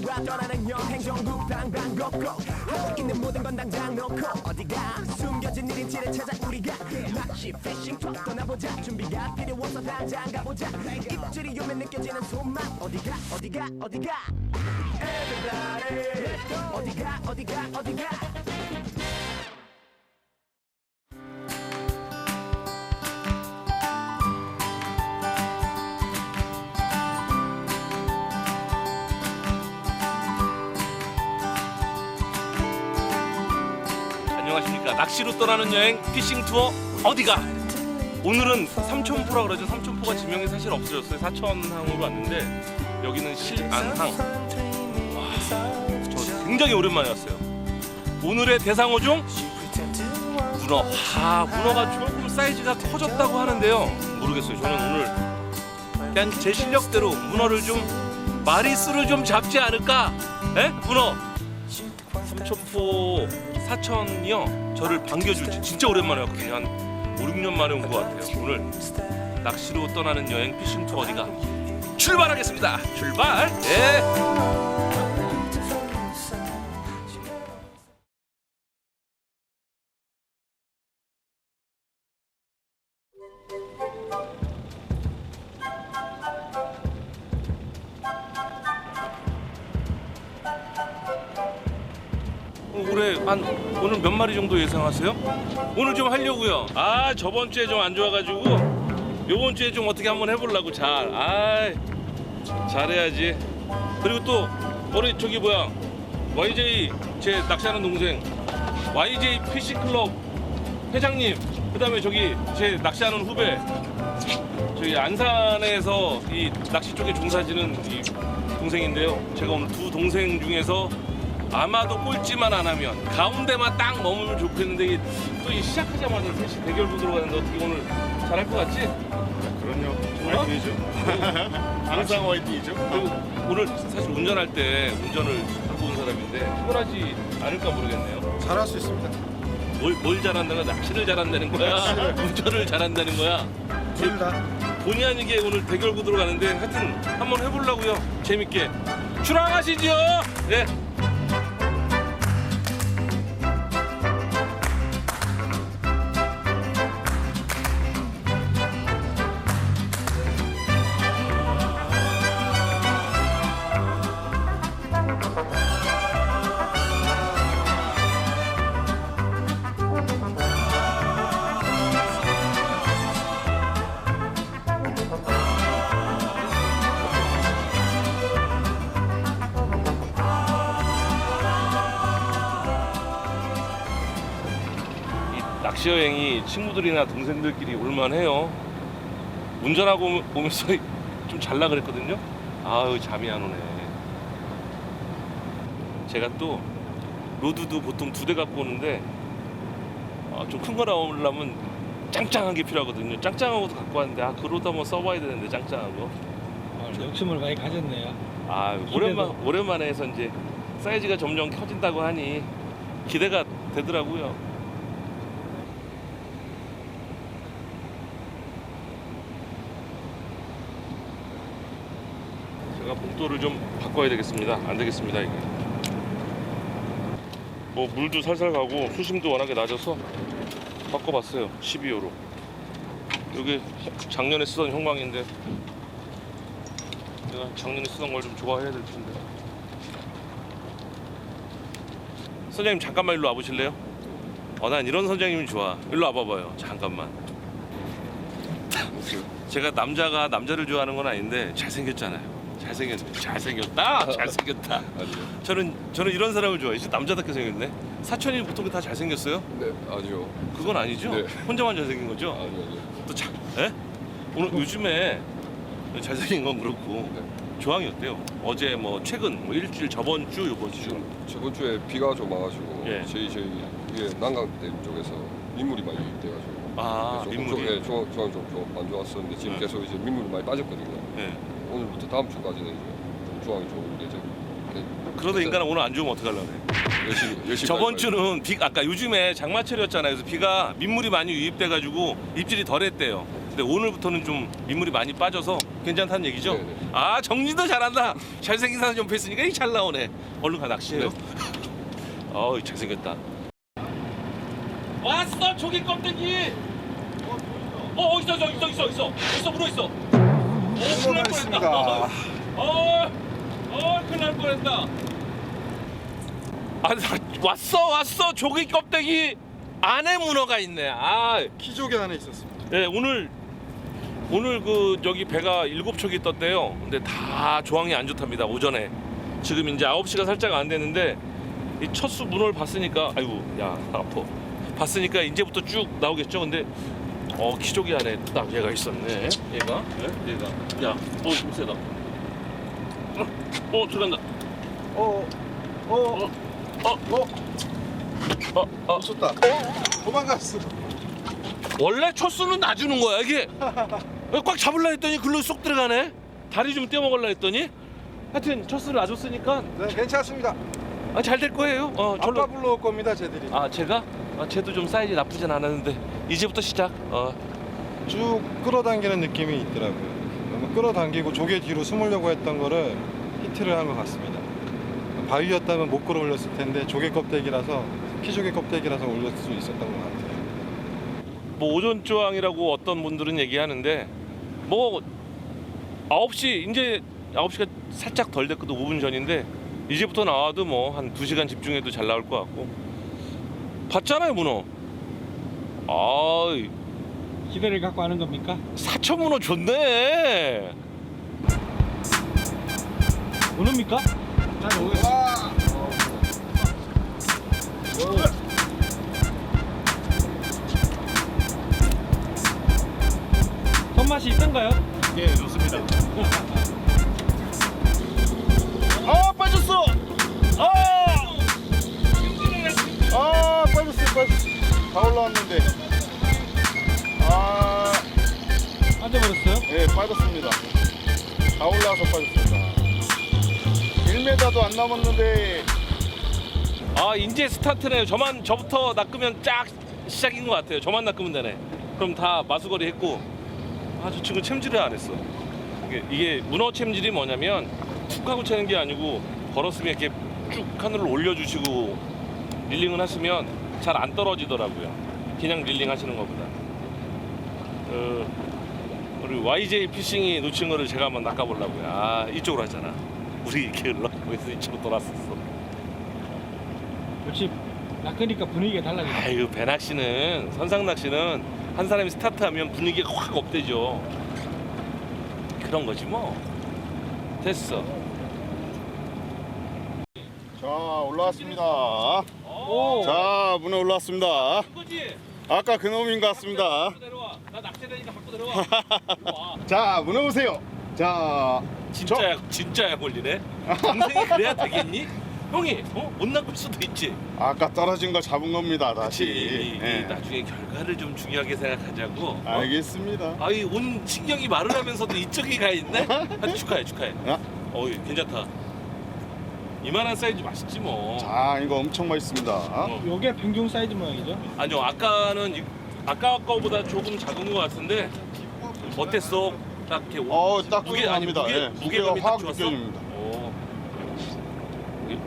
영화 떠나는 여행 전국 방방곡곡 하고 있는 모든 건 당장 놓고 어디가 숨겨진 1인치를 찾아 우리가 피싱 투어 떠나보자 준비가 필요해서 당장 가보자 입질이 오면 느껴지는 손맛 어디가 어디가 어디가 Everybody 어디가 어디가 어디가 안녕하십니까 낚시로 떠나는 여행 피싱 투어 어디가? 오늘은 삼천포라 그러죠. 삼천포가 지명이 사실 없어졌어요. 사천항으로 왔는데 여기는 실안항. 와저 굉장히 오랜만에 왔어요. 오늘의 대상어종? 문어. 아 문어가 조금 사이즈가 커졌다고 하는데요. 모르겠어요. 저는 오늘 그냥 제 실력대로 문어를 좀 마리수를 좀 잡지 않을까? 에? 문어. 삼천포 사천이요. 저를 반겨줄 지 진짜 오랜만에 왔거든요. 한 5, 6년 만에 온 것 같아요. 오늘 낚시로 떠나는 여행 피싱 투어 어디가? 출발하겠습니다. 출발! 예. 예상하세요? 오늘 좀 하려고요. 아 저번 주에 좀 안 좋아가지고 요번 주에 좀 어떻게 한번 해보려고 잘. 아 잘해야지. 그리고 또 우리 저기 뭐야 YJ 제 낚시하는 동생 YJ 피싱 클럽 회장님. 그다음에 저기 제 낚시하는 후배 저기 안산에서 이 낚시 쪽에 종사지는 이 동생인데요. 제가 오늘 두 동생 중에서 아마도 꼴찌만 안 하면 가운데만 딱 머물면 좋겠는데 또 이 시작하자마자 셋이 대결 구도로 가는데 어떻게 오늘 잘할 것 같지? 그럼요. 어? 화이팅이죠. 항상 화이팅이죠. 그리고 오늘 사실 운전할 때 운전을 하고 온 사람인데 피곤하지 않을까 모르겠네요. 잘할 수 있습니다. 뭘, 뭘 잘한다는 거야? 낚시를 잘한다는 거야? 운전을 잘한다는 거야? 둘 다. 본의 아니게 오늘 대결 구도로 가는데 하여튼 한번 해보려고요. 재밌게. 출항하시죠. 네. 친구들이나 동생들끼리 올만해요. 운전하고 오면- 오면서 좀 잘라 그랬거든요. 아유 잠이 안 오네. 제가 또 로드도 보통 두 대 갖고 오는데 아, 좀큰 거 나오려면 짱짱한 게 필요하거든요. 짱짱한 것도 갖고 왔는데 아 그 로드 한번 써봐야 되는데 짱짱한 거. 아, 욕심을 많이 가졌네요. 아 오랜만 오랜만에 해서 이제 사이즈가 점점 커진다고 하니 기대가 되더라고요. 제가 복도를 좀 바꿔야 되겠습니다. 안 되겠습니다 이게. 뭐 물도 살살 가고 수심도 워낙에 낮아서 바꿔봤어요. 12호로. 여기 작년에 쓰던 형광인데 내가 작년에 쓰던 걸 좀 좋아해야 될 텐데. 선장님 잠깐만 일로 와보실래요? 어, 난 이런 선장님이 좋아. 일로 와봐봐요. 잠깐만. 제가 남자가 남자를 좋아하는 건 아닌데 잘생겼잖아요. 잘생겼, 잘생겼다, 잘생겼다. 저는 저는 이런 사람을 좋아해요. 진짜 남자답게 생겼네. 사천이 보통 다 잘생겼어요? 네, 아니요. 그건 아니죠? 네. 혼자만 잘생긴 거죠? 아니요, 아니요. 또 자, 예? 오늘 요즘에 잘생긴 건 그렇고 네. 조항이 어때요? 어제 뭐 최근 뭐 일주일 저번 주 요번 주 지금 저번 주에 비가 좀 와가지고 예. 저희 저희 위에 난강댐 쪽에서 민물이 많이 유입돼가지고 아 조금 민물이 좀, 예, 조, 조항 좀안 좋았었는데 지금 네. 계속 이제 민물이 많이 빠졌거든요. 예. 오늘부터 다음 주까지는 이제 좀 조항이 좋은 예정. 네, 그러다 인간은 오늘 안 좋으면 어떡하려고 그래 열심히 열심히. 저번. 주는 비 아까 요즘에 장마철이었잖아요 그래서 비가 민물이 많이 유입돼 가지고 입질이 덜했대요 근데 오늘부터는 좀 민물이 많이 빠져서 괜찮다는 얘기죠? 네네. 아 정리도 잘한다. 잘생긴 사람 좀 뵀으니까 이잘 나오네. 얼른 가 낚시해요. 네. 어이 잘생겼다. 왔어 조개 껍데기. 어 있어 있어 있어 있어 있어 있어 물어 있어. 오 큰일 날 뻔했다. 어, 어 큰일 날 뻔했다. 아 나- 왔어 왔어 조개 껍데기 안에 문어가 있네. 아 키조개 안에 있었습니다. 네, 오늘 오늘 그 여기 배가 일곱 척이 떴대요. 근데 다 조항이 안 좋답니다. 오전에 지금 이제 9시가 살짝 안 됐는데 이 첫수 문어를 봤으니까 아이고 야 아파. 봤으니까 이제부터 쭉 나오겠죠. 근데 어 키조개 안에 딱 얘가 있었네. 얘가 예? 얘가 야어 세다. 어, 어 들어간다. 어, 어, 어, 어, 어, 어, 어. 도망갔어. 원래 첫수는 놔주는 거야 이게 꽉 잡으려 했더니 글로 쏙 들어가네 다리 좀 떼먹으려 했더니 하여튼 첫수를 놔줬으니까 네, 괜찮습니다. 아, 잘 될 거예요 어 절로 아빠 불러올 겁니다, 쟤들이. 아 제가 아, 쟤도 좀 사이즈 나쁘진 않았는데 이제부터 시작 어 쭉 끌어당기는 느낌이 있더라고요. 너무 끌어당기고 조개 뒤로 숨으려고 했던 거를 히트를 한 것 같습니다. 바위였다면 못 끌어 올렸을 텐데 조개 껍데기라서 키조개 껍데기라서 올릴 수 있었던 것 같아요. 뭐 오전 조항이라고 어떤 분들은 얘기하는데 뭐 9시 이제 9시가 살짝 덜 됐거든 5분 전인데 이제부터 나와도 뭐 한 2시간 집중해도 잘 나올 것 같고 봤잖아요 문어 아이 기대를 갖고 하는 겁니까? 사천 문어 좋네 오릅니까? 잘 오겠습니다. 손맛이 있던가요? 예, 좋습니다. 빠졌습니다. 다 올라와서 빠졌습니다. 1m도 안 남았는데, 아 이제 스타트네요. 저만 저부터 낚으면 쫙 시작인 것 같아요. 저만 낚으면 되네. 그럼 다 마수거리 했고. 아 저 친구 챔질을 안 했어. 이게, 이게 문어 챔질이 뭐냐면 툭 하고 채는 게 아니고 걸었으면 이렇게 쭉 하늘로 올려주시고 릴링을 하시면 잘 안 떨어지더라고요. 그냥 릴링 하시는 것보다. 어, 우리 YJ 피싱이 놓친 거를 제가 한번 낚아보려고요 아 이쪽으로 하잖아 우리 이렇게 흘러가고 있어 이쪽으로 돌았었어 역시 낚으니까 분위기가 달라지네. 아유 배낚시는 선상 낚시는 한 사람이 스타트하면 분위기가 확 업되죠. 그런 거지 뭐. 됐어. 자, 올라왔습니다. 오. 자, 문에 올라왔습니다. 아까 그 놈인 것 같습니다. 갖고 내려와. 나 낚시되니까 갖고 내려와. 이리 와. 자, 문에 오세요. 자, 진짜야 진짜야 걸리네. 동생이 그래야 되겠니? 형이 어? 못 낚을 수도 있지. 아까 떨어진 거 잡은 겁니다, 다시. 이, 이, 예. 나중에 결과를 좀 중요하게 생각하자고. 어? 알겠습니다. 아이 온 신경이 마르면서도 이쪽이 가 있네. 아, 축하해 축하해. 야. 어이 괜찮다. 이만한 사이즈 맛있지 뭐. 자, 이거 엄청 맛있습니다. 어. 요게 평균 사이즈 모양이죠? 아니요 아까는 이- 아까 거보다 조금 작은 것 같은데 어땠어? 딱 이렇게 오- 어, 딱 무게 아니 훌륭합니다. 무게 예, 무게감이 무게가 딱확 좋았어. 느껴집니다. 오. 이게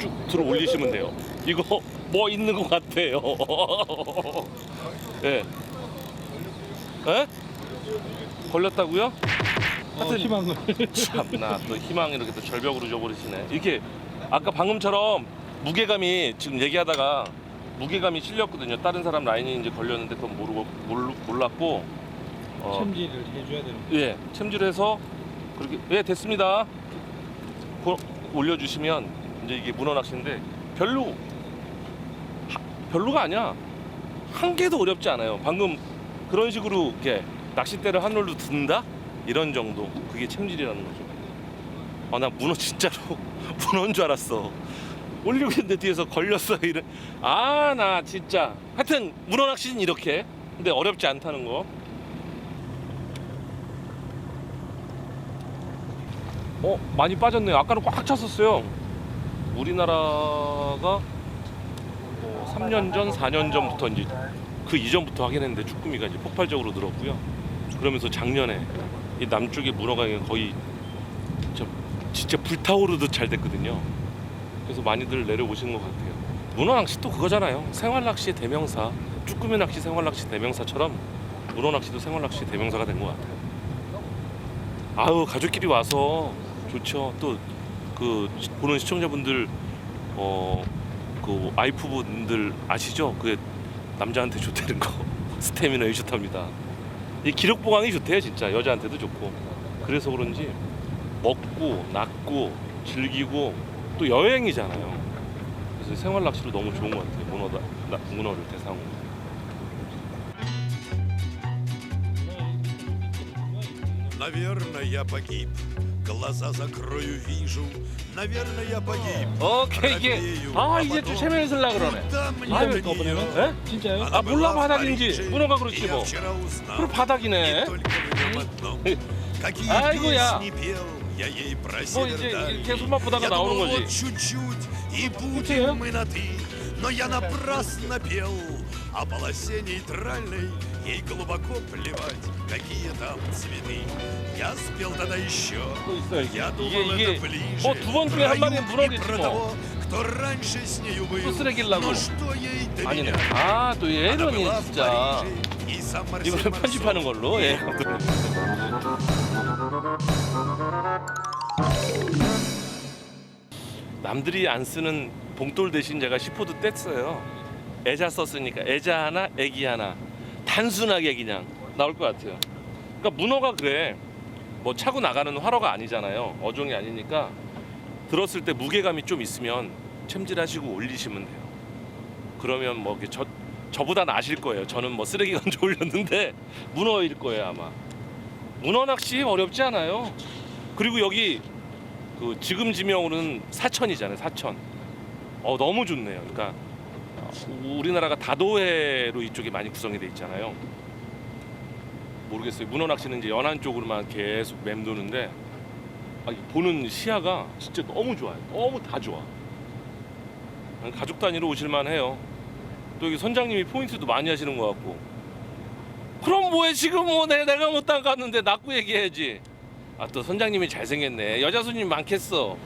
쭉 들어 올리시면 돼요. 이거 뭐 있는 것 같아요. 예. 예? 걸렸다고요? 어, 하여튼- 희망을. 참나 또 희망 이렇게 또 절벽으로 줘버리시네. 이렇게 아까 방금처럼 무게감이 지금 얘기하다가 무게감이 실렸거든요. 다른 사람 라인이 이제 걸렸는데 그건 모르고 몰, 몰랐고 어, 챔질을 해줘야 되는. 예 챔질해서 그렇게 예 됐습니다. 고- 올려주시면 이제 이게 문어 낚시인데 별로 하- 별로가 아니야. 한 개도 어렵지 않아요. 방금 그런 식으로 이렇게 낚싯대를 하늘로 든다 이런 정도 그게 챔질이라는 거죠. 아나 문어 진짜로 문어인 줄 알았어. 올리고 있는데 뒤에서 걸렸어 이런. 아 나 진짜. 하여튼 문어 낚시는 이렇게. 근데 어렵지 않다는 거. 어 많이 빠졌네요. 아까는 꽉 찼었어요. 우리나라가 뭐 3년 전, 4년 전부터 이제 그 이전부터 하긴 했는데 쭈꾸미가 이제 폭발적으로 늘었고요. 그러면서 작년에 이 남쪽의 문어가 거의 진짜, 진짜 불타오르듯 잘 됐거든요. 그래서 많이들 내려오시는 것 같아요. 문어 낚시 또 그거잖아요. 생활 낚시의 대명사. 쭈꾸미 낚시 생활 낚시 대명사처럼 문어 낚시도 생활 낚시 대명사가 된 것 같아요. 아우 가족끼리 와서 좋죠. 또 그 보는 시청자분들 어그 와이프분들 아시죠? 그 남자한테 좋다는 거 스태미나 유슈탑니다. 이 기록 보강이 좋대요 진짜 여자한테도 좋고 그래서 그런지 먹고 낚고 즐기고 또 여행이잖아요. 그래서 생활 낚시로 너무 좋은 것 같아요. 문어다 나- 문어를 대상으로. Наверное, я погиб. Глаза закрою, вижу. Наверное, я погиб. 오케이 이게 아 이제 좀 세면을 쓸라 그러네. Куда мне 아유, до 거부네요. нее? 에? 진짜요? Она 아 몰라 была в 바닥인지 Париже, 문어가 и 그렇지 я 뭐. вчера узнал. 그럼 바닥이네. И только в нем одном. Какие 아이고야. песни пел, я ей про 뭐 이제 север 이렇게 손맛 보다가 Я 나오는 думал, 거지. вот чуть-чуть, и Круто. будем мы на «ты». Но я напрасно пел о полосе нейтральной. Ей глубоко плевать, какие там цветы. Я спел тогда еще. 또 있어 이게. Я думал, 이게 это 이게 ближе. 뭐 두 번 중에 한 Про 마리는 юг и 문어겠지 про 뭐. того, кто раньше с нею был. 또 쓰레기려고. Но что ей до 아니네. меня? 아 또 Она 예런이 была в 진짜. Париже, и сам Марсель 이거는 Марсо. 편집하는 걸로. 예. 남들이 안 쓰는 봉돌 대신 제가 10호도 뗐어요. 애자 썼으니까 애자 하나, 애기 하나. 단순하게 그냥 나올 것 같아요. 그러니까 문어가 그래. 뭐 차고 나가는 활어가 아니잖아요. 어종이 아니니까 들었을 때 무게감이 좀 있으면 챔질하시고 올리시면 돼요. 그러면 뭐 저 저보다 나실 거예요. 저는 뭐 쓰레기 건져 올렸는데 문어일 거예요 아마. 문어 낚시 어렵지 않아요. 그리고 여기 그 지금 지명으로는 사천이잖아요. 사천. 어 너무 좋네요. 그러니까 어, 우리나라가 다도해로 이쪽이 많이 구성이 돼 있잖아요. 모르겠어요. 문어 낚시는 이제 연안 쪽으로만 계속 맴도는데 아, 이 보는 시야가 진짜 너무 좋아요. 너무 다 좋아. 가족 단위로 오실만 해요. 또 여기 선장님이 포인트도 많이 하시는 것 같고. 그럼 뭐해 지금 뭐 내, 내가 못 담갔는데 낚고 얘기해야지. 아 또 선장님이 잘생겼네. 여자 손님 많겠어.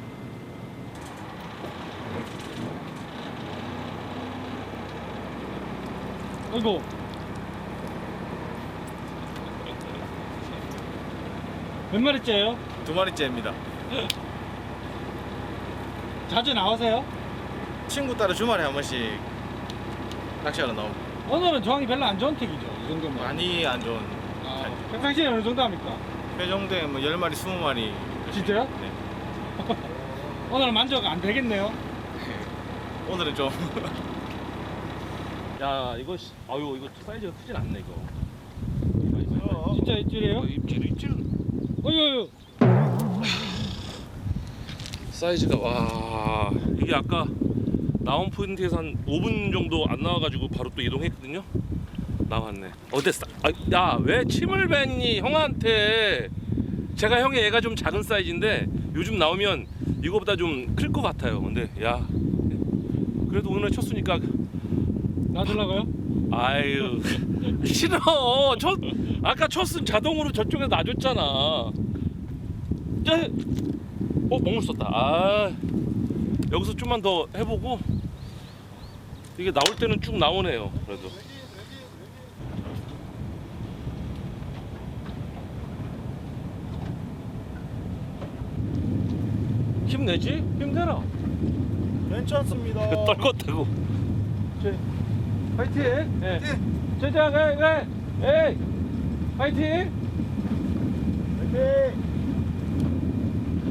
이고. 몇 마리째예요? 두 마리째입니다. 자주 나오세요? 친구 따라 주말에 한 번씩 낚시하러 나옵니다. 오늘은 조항이 별로 안 좋은 택이죠. 이 정도면. 많이 안 좋은 아, 평상시에 어느 정도 합니까? 회 정도에 뭐 10마리, 20마리 진짜요? 네. 오늘은 만족 안 되겠네요. 오늘은 좀 야 이거 씨- 아유 이거 사이즈가 크진 않네 이거. 진짜 입질이에요? 어, 입질 입질. 어이구, 사이즈가 와 이게 아까 나온 포인트에서 한 5분 정도 안 나와가지고 바로 또 이동했거든요. 나왔네. 어땠어? 아, 야왜 침을 뱉니 형한테? 제가 형의 애가 좀 작은 사이즈인데 요즘 나오면 이거보다 좀 클 것 같아요. 근데 야 그래도 오늘 쳤으니까 놔둘라고요? 아유 싫어. 첫 아까 쳤으면 자동으로 저쪽에 놔줬잖아. 야, 어 멍을 썼다. 아 여기서 좀만 더 해보고 이게 나올 때는 쭉 나오네요. 그래도. 힘내지? 힘내라. 괜찮습니다. 떨궜다고. 파이팅! 예. 제자, 가, 가, 에이! 파이팅!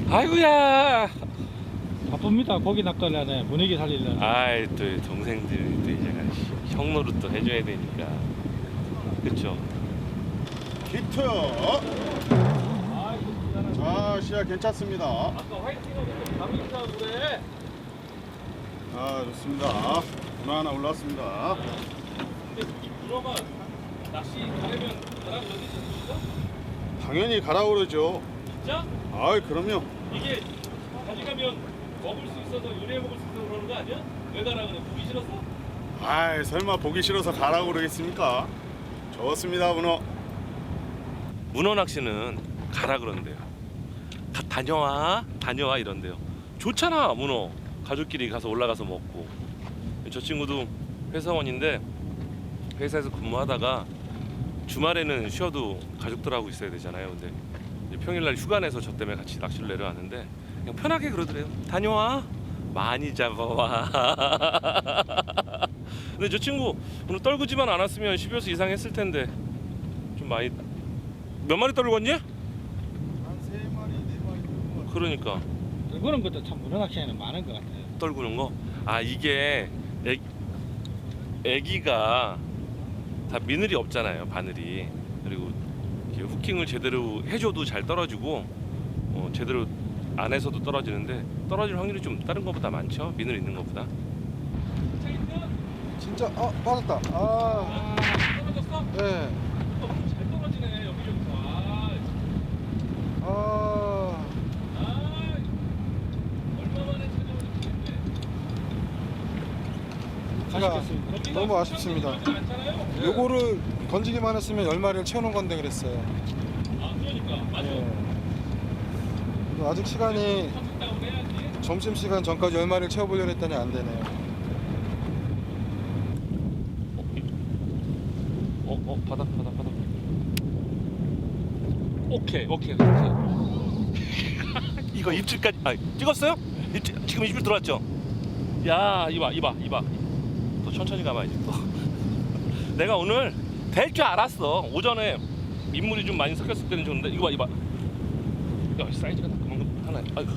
아이고야! 바쁩니다. 고기 낚으려네. 분위기 살리려네. 아이, 또 동생들이 또 이제 형 노릇 또 해줘야 되니까. 그쵸? 히트. 자, 시야 괜찮습니다. 아까 화이팅하고 감인사고 그래. 아, 좋습니다. 문어 하나 올라왔습니다. 근데 이 문어가 낚시 가려면 바람 여기 있어? 당연히 갈아오르죠. 진짜? 아, 그럼요. 이게 가져가면 먹을 수 있어서 요리해 먹을 수 있어서 그러는 거 아니야? 왜 가라 그래? 보기 싫었어? 아이 설마 보기 싫어서 가라고 그러겠습니까? 좋습니다 문어. 문어 낚시는 가라 그런대요. 가, 다녀와, 다녀와 이런데요. 좋잖아, 문어. 가족끼리 가서 올라가서 먹고. 저 친구도 회사원인데 회사에서 근무하다가 주말에는 쉬어도 가족들하고 있어야 되잖아요. 근데 평일날 휴가 내서 저 때문에 같이 낚시를 내려왔는데 그냥 편하게 그러더래요. 다녀와, 많이 잡아와. 근데 저 친구 오늘 떨구지만 않았으면 10여수 이상 했을 텐데 좀 많이 몇 마리 떨궜니? 한세 마리 네 마리 그러니까 그런 것도 참 문어 낚시에는 많은 것 같아요. 떨구는 거. 아 이게 애, 애기가 다 미늘이 없잖아요 바늘이 그리고 이렇게 후킹을 제대로 해줘도 잘 떨어지고 어, 제대로 안 해서도 떨어지는데 떨어질 확률이 좀 다른 것보다 많죠 미늘 있는 것보다. 진짜 아 빠졌다. 아 떨어졌어? 네. 잘 떨어지네 여기저기서. 아, 아 아 얼마 만에 찾아오는데 아쉽겠습니다. 너무 아쉽습니다. 요거를 던지기만 했으면 열 마리를 채우는 건데 그랬어요. 아 그러니까 맞아. 네. 아직 시간이. 점심 시간 전까지 열 마리를 채워보려고 했더니 안 되네요. 어, 어, 바닥, 바닥, 바닥. 오케이, 오케이, 오케이. 이거 입질까지, 아, 찍었어요? 입질, 지금 입질 들어왔죠? 야, 이봐, 이봐, 이봐. 또 천천히 가봐야지, 또. 내가 오늘 될 줄 알았어. 오전에 민물이 좀 많이 섞였을 때는 좋은데, 이거 봐, 이봐. 야, 사이즈가 다 그만큼 하나, 아이고.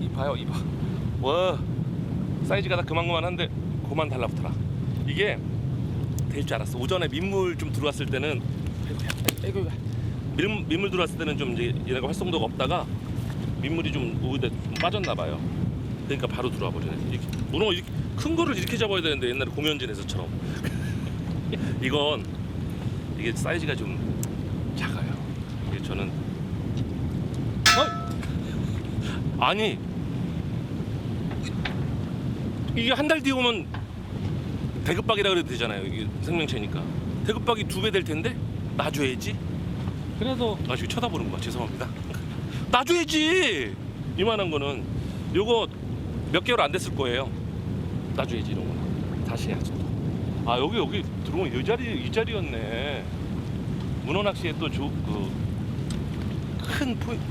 이봐요, 이봐. 와, 사이즈가 다 그만그만한데, 그만 달라붙어라. 이게 될 줄 알았어. 오전에 민물 좀 들어왔을 때는 아이고, 민물 들어왔을 때는 좀 이제 얘네가 활성도가 없다가 민물이 좀좀 빠졌나 봐요. 그러니까 바로 들어와 버리네. 이렇게 문어 이렇게 큰 거를 이렇게 잡아야 되는데 옛날에 공연진에서처럼. 이건 이게 사이즈가 좀 작아요. 이게 저는 어? 아니 이게 한 달 뒤에 오면 대급박이라 그래도 되잖아요. 이게 생명체니까. 대급박이 두 배 될 텐데 놔줘야지. 그래도 아 지금 쳐다보는 거야. 죄송합니다. 놔줘야지. 이만한 거는 요거 몇 개월 안 됐을 거예요. 놔줘야지 이런 거는 다시 해야지 또. 아 여기 여기 들어온 이 자리 이 자리였네. 문어 낚시의 또그큰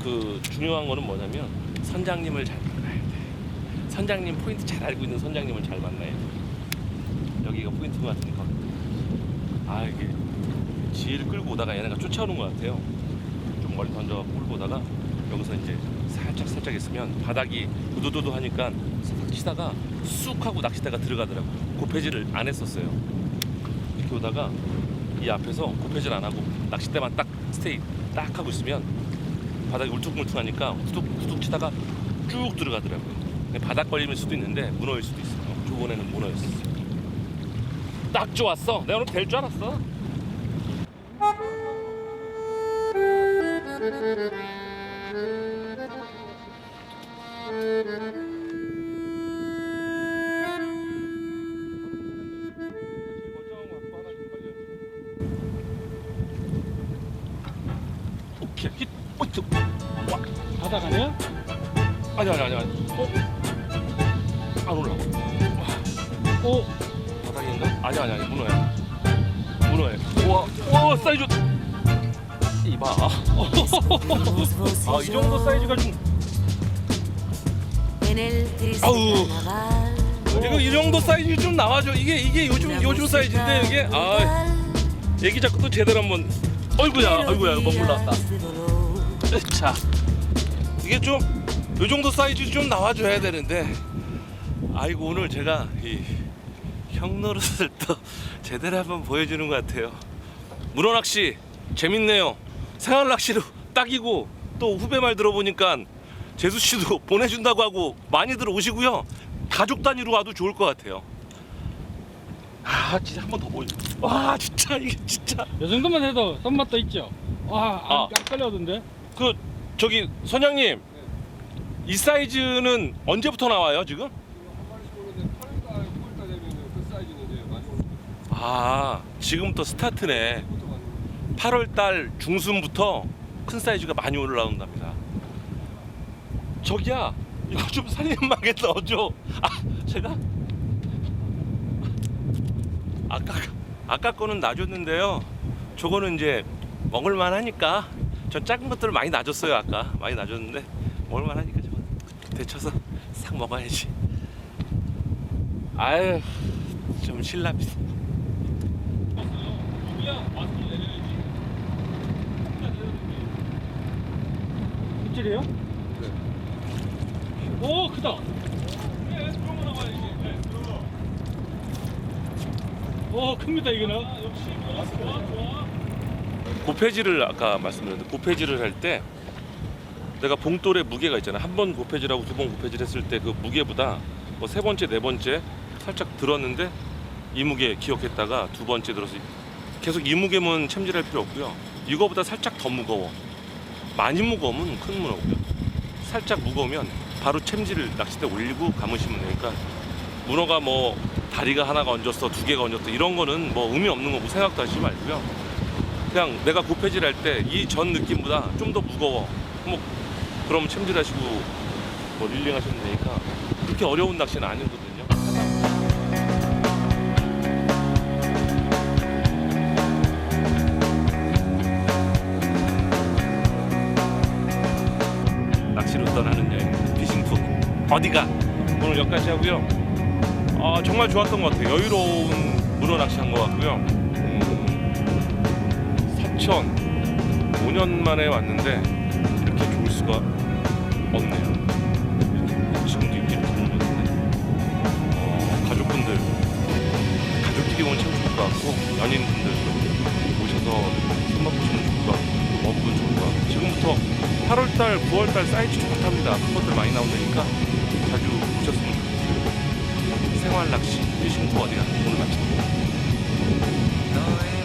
그 중요한 거는 뭐냐면 선장님을 잘 만나야 돼. 선장님 포인트 잘 알고 있는 선장님을 잘 만나야 돼. 여기가 포인트 같으니까. 아 이게 지혜를 끌고 오다가 얘네가 쫓아오는 것 같아요. 좀 멀리 던져 끌고 오다가 여기서 이제 살짝 살짝 있으면 바닥이 우두두두 하니까 치다가 쑥 하고 낚싯대가 들어가더라고. 고패질을 안 했었어요. 이렇게 오다가 이 앞에서 고패질 안 하고 낚싯대만 딱 스테이 딱 하고 있으면 바닥이 울퉁불퉁하니까 후둑 후둑 치다가 쭉 들어가더라고요. 바닥 걸림일 수도 있는데 문어일 수도 있어요. 저번에는 문어였어. 딱 좋았어. 내가 오늘 될 줄 알았어. 아니야? 아니 아니 아니 아니. 어? 안 올라. 오, 바닥인가? 아니 아니 아니 문어야. 문어야. 우와 우와 사이즈. 이봐. 아이 정도 사이즈가 좀. 아우. 이거 이 정도 사이즈 좀 나와줘. 이게 이게 요즘 요즘 사이즈인데 이게 아 얘기 자꾸 또 제대로 한번. 어이구야 어이구야 먹물 나왔다. 자 이게 좀 요 정도 사이즈 좀 나와줘야 되는데. 아이고 오늘 제가 이 형노릇을 또 제대로 한번 보여주는 것 같아요. 문어 낚시 재밌네요. 생활 낚시로 딱이고 또 후배 말 들어보니까 재수 씨도 보내준다고 하고 많이들 오시고요. 가족 단위로 와도 좋을 것 같아요. 아 진짜 한 번 더 보여줘. 와 진짜 이게 진짜. 요 정도만 해도 손맛도 있죠. 와, 안, 아. 안 끌려오던데? 그 저기 선장님 이 사이즈는 언제부터 나와요 지금? 아 지금부터 스타트네. 8월 달 중순부터 큰 사이즈가 많이 올라온답니다. 저기야 이거 좀 살림막에 넣어줘. 아 제가? 아까 아까 거는 놔줬는데요. 저거는 이제 먹을만 하니까 전 작은 것들을 많이 놔줬어요 아까 많이 놔줬는데 먹을만 하니까 저거 데쳐서 싹 먹어야지 아유 좀 실례합니다 입질이에요? 네. 오 크다. 오 큽니다 이거는. 아 까 말씀드렸는데 고패질을 할때 내가 봉돌의 무게가 있잖아. 한번 고패질하고 두번 고패질 했을 때 그 무게보다 뭐 세 번째 네 번째 살짝 들었는데 이 무게 기억했다가 두 번째 들어서 계속 이 무게면 챔질할 필요 없고요. 이거보다 살짝 더 무거워. 많이 무거우면 큰 문어고요. 살짝 무거우면 바로 챔질을 낚싯대 올리고 감으시면 되니까 문어가 뭐 다리가 하나가 얹었어 두 개가 얹었어 이런 거는 뭐 의미 없는 거고 생각도 하시지 말고요 그냥 내가 고패질 할 때 이 전 느낌보다 좀 더 무거워. 뭐 그럼 챔질하시고 뭐 릴링 하시면 되니까 그렇게 어려운 낚시는 아니거든요. 어디가 오늘 여기까지 하고요. 아 정말 좋았던 것 같아요. 여유로운 문어 낚시 한 것 같고요. 음, 사천 5년 만에 왔는데 이렇게 좋을 수가 없네요. 지금도 입질이 들어오는데 어, 가족분들 가족끼리 오면 참 좋을 것 같고 연인분들 오셔서 손맛 보시면 좋을 것 같고 또 먹으면 좋을 것 같고 지금부터 8월달, 9월달 사이즈 좋답니다. 큰 것들 많이 나온다니까 자주 오셨으면 좋겠어요. 생활 낚시, 피싱 투 어디가 오늘. 너의